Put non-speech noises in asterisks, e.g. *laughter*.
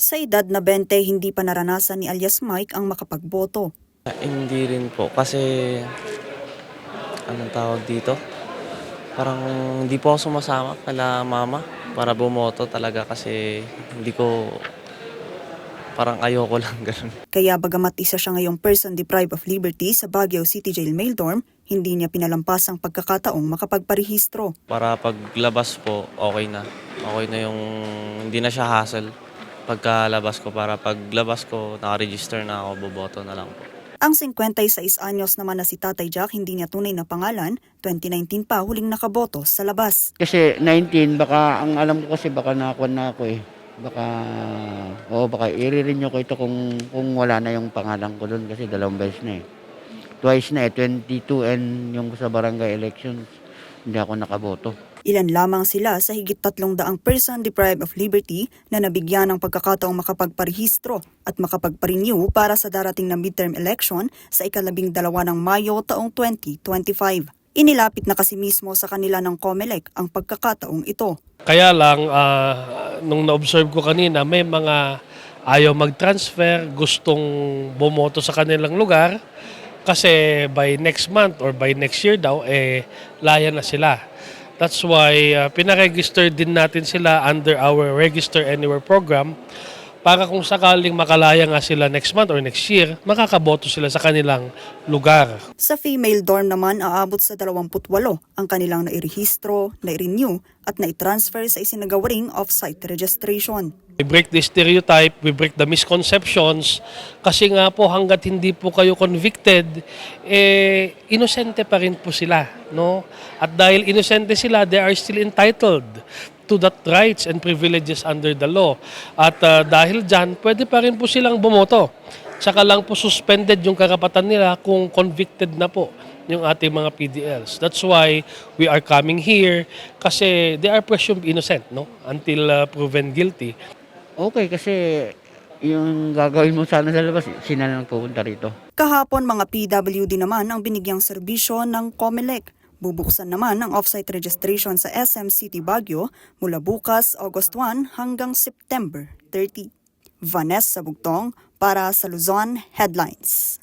Sa edad na 20, hindi pa naranasan ni alias Mike ang makapagboto. Hindi rin po kasi anong tawag dito? Parang hindi po ako sumasama kala mama para bumoto talaga kasi hindi ko parang ayoko lang *laughs* ganun. Kaya bagamat isa siya ngayong person deprived of liberty sa Baguio City Jail Mail Dorm, hindi niya pinalampas ang pagkakataong makapagparehistro. Para paglabas po, okay na. Okay na yung hindi na siya hassle pagkalabas ko para paglabas ko nakaregister na ako, boboto na lang po. Ang 56 anyos naman na si Tatay Jack hindi niya tunay na pangalan, 2019 pa huling nakaboto sa labas. Kasi 19, baka, ang alam ko kasi baka nakakuha na ako eh. Baka, oo, baka i-renew ko ito kung, kung wala na yung pangalan ko doon kasi dalawang beses na eh. Twice na eh, 22 and yung sa barangay elections, hindi ako nakaboto. Ilan lamang sila sa higit tatlong daang person deprived of liberty na nabigyan ng pagkakataong makapagparehistro at makapagparenew para sa darating na midterm election sa ikalabing dalawa ng Mayo taong 2025. Inilapit na kasi mismo sa kanila ng COMELEC ang pagkakataong ito. Kaya lang, ah, nung na-observe ko kanina, may mga ayaw mag-transfer, gustong bumoto sa kanilang lugar kasi by next month or by next year daw, eh, laya na sila. That's why uh, pinaregister din natin sila under our Register Anywhere program para kung sakaling makalaya nga sila next month or next year, makakaboto sila sa kanilang lugar. Sa female dorm naman aabot sa 28 ang kanilang nairehistro, nairenew at naitransfer sa isinagawaring off-site registration. We break the stereotype, we break the misconceptions kasi nga po hanggat hindi po kayo convicted, eh inosente pa rin po sila, no? At dahil inosente sila, they are still entitled to that rights and privileges under the law. At ah, dahil dyan, pwede pa rin po silang bumoto. Tsaka lang po suspended yung karapatan nila kung convicted na po yung ating mga PDLs. That's why we are coming here kasi they are presumed innocent no until ah, proven guilty. Okay, kasi yung gagawin mo sana sa labas, sina lang pupunta rito. Kahapon mga PWD naman ang binigyang serbisyo ng COMELEC. Bubuksan naman ang offsite registration sa SM City Baguio mula bukas August 1 hanggang September 30. Vanessa Bugtong para sa Luzon Headlines.